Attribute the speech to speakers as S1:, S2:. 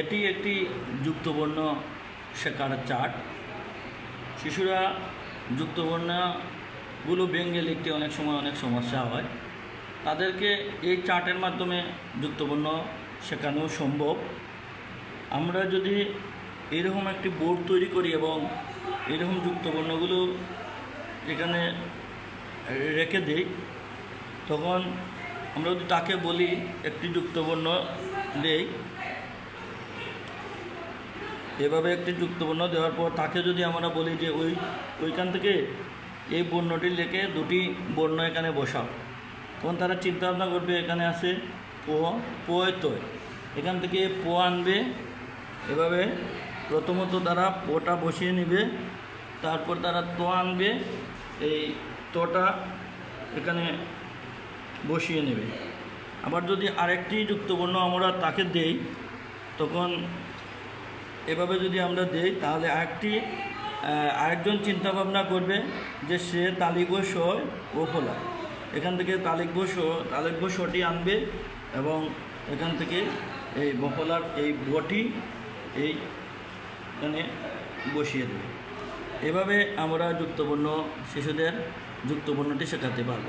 S1: এটি একটি যুক্তবর্ণ শেখার চার্ট। শিশুরা যুক্তবর্ণগুলো ভেঙে লিখতে অনেক সময় অনেক সমস্যা হয়। তাদেরকে এই চার্টের মাধ্যমে যুক্তবর্ণ শেখানো সম্ভব। আমরা যদি এরকম একটি বোর্ড তৈরি করি এবং এরকম যুক্তবর্ণগুলো এখানে রেখে দিই, তখন আমরা যদি তাকে বলি একটি যুক্তবর্ণ দেই এভাবে একটি যুক্তবর্ণ দেওয়ার পর তাকে যদি আমরা বলি যে ওই, ওইখান থেকে এই বর্ণটি লেখে দুটি বর্ণ এখানে বসাও। তখন তারা চিন্তা ভাবনা করবে, এখানে আছে পো পোয় তয় এখান থেকে পো আনবে। এভাবে প্রথমত তারা পোটা বসিয়ে নেবে। তারপর তারা তো আনবে। এই তোটা এখানে বসিয়ে নেবে। আবার যদি আরেকটি যুক্তবর্ণ আমরা তাকে দেই, তখন এভাবে যদি আমরা দেই, তাহলে আরেকটি আরেকজন চিন্তা ভাবনা করবে যে সে তালিগ স ও ফোলা এখান থেকে তালিগ স তালিগ সটি আনবে এবং এখান থেকে এই বফলার এই বটি এই এখানে বসিয়ে দেবে। এভাবে আমরা যুক্তবর্ণ শিশুদের যুক্তবর্ণটি শেখাতে পারব।